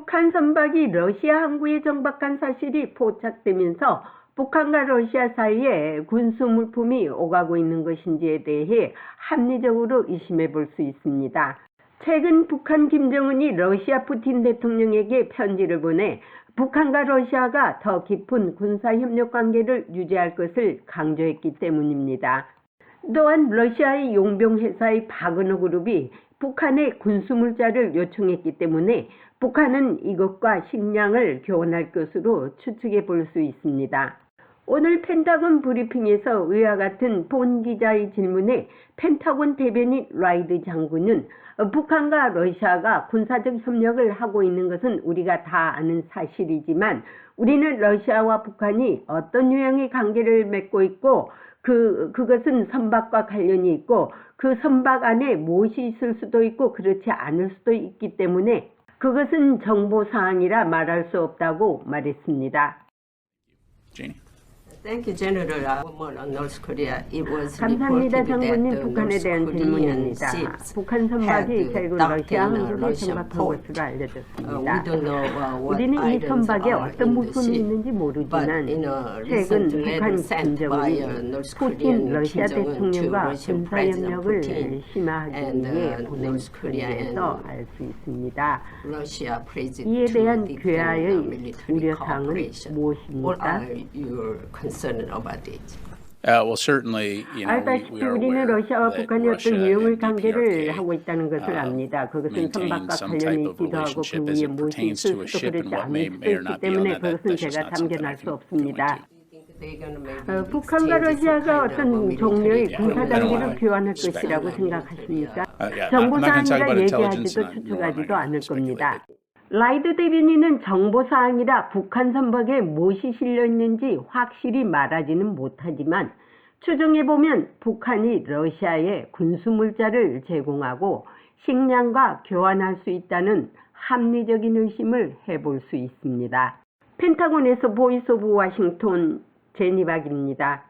북한 선박이 러시아 항구에 정박한 사실이 포착되면서 북한과 러시아 사이에 군수 물품이 오가고 있는 것인지에 대해 합리적으로 의심해 볼 수 있습니다. 최근 북한 김정은이 러시아 푸틴 대통령에게 편지를 보내 북한과 러시아가 더 깊은 군사협력 관계를 유지할 것을 강조했기 때문입니다. 또한 러시아의 용병회사의 바그너 그룹이 북한에 군수물자를 요청했기 때문에 북한은 이것과 식량을 교환할 것으로 추측해 볼 수 있습니다. 오늘 펜타곤 브리핑에서 의와 같은 본 기자의 질문에 펜타곤 대변인 라이드 장군은 북한과 러시아가 군사적 협력을 하고 있는 것은 우리가 다 아는 사실이지만 우리는 러시아와 북한이 어떤 유형의 관계를 맺고 있고 그, 그것은 선박과 관련이 있고 그 선박 안에 무엇이 있을 수도 있고 그렇지 않을 수도 있기 때문에 그것은 정보 사항이라 말할 수 없다고 말했습니다. Jeannie. Thank you, General. Uh, more on North Korea. It was 감사합니다, 장군님. 북한에 대한 질문입니다. 북한 선박이 결국 러시아 port. 것으로 Uh, 알려졌습니다. we don't know uh, what 우리는 이 선박에 어떤 ship. 있는지 모르지만 최근 북한 김정은이 uh, 푸틴 러시아 대통령과 군사협력을 심화하기 위해 uh, 보낸 and 알수 있습니다. 이에 대한 uh, military 우려사항은. 무엇입니까? What are your concern about it? Uh, well, certainly, you know, we, 알다시피 we are 우리는 aware 러시아와 that 북한이 Russia 어떤 유형의 and 관계를 하고 있다는 것을 uh, 압니다. 그것은 maintain 선박과 some 관련이 type of 있기도 하고 그 relationship as 위에 it 무엇이 pertains 있을 to a 수도 ship and 그렇지 what may, 않을 수도 may or 있기 not be on 때문에 that. that 그것은 that's just 제가 not something I 참견할 수 can go 없습니다. into. Gonna 어, 북한과 러시아가 kind of 어떤 military 종류의 Yeah, 군사 I don't 장비를 wanna 교환할 것이라고 생각하십니까? Uh, yeah, I'm not to talk about intelligence, 얘기하지도 and nor am I 추측하지도 going 않을 speculate. 겁니다. 라이드 대변인은 정보사항이라 북한 선박에 무엇이 실려 있는지 확실히 말하지는 못하지만 추정해보면 북한이 러시아에 군수물자를 제공하고 식량과 교환할 수 있다는 합리적인 의심을 해볼 수 있습니다. 펜타곤에서 보이스 오브 워싱턴 제니박입니다.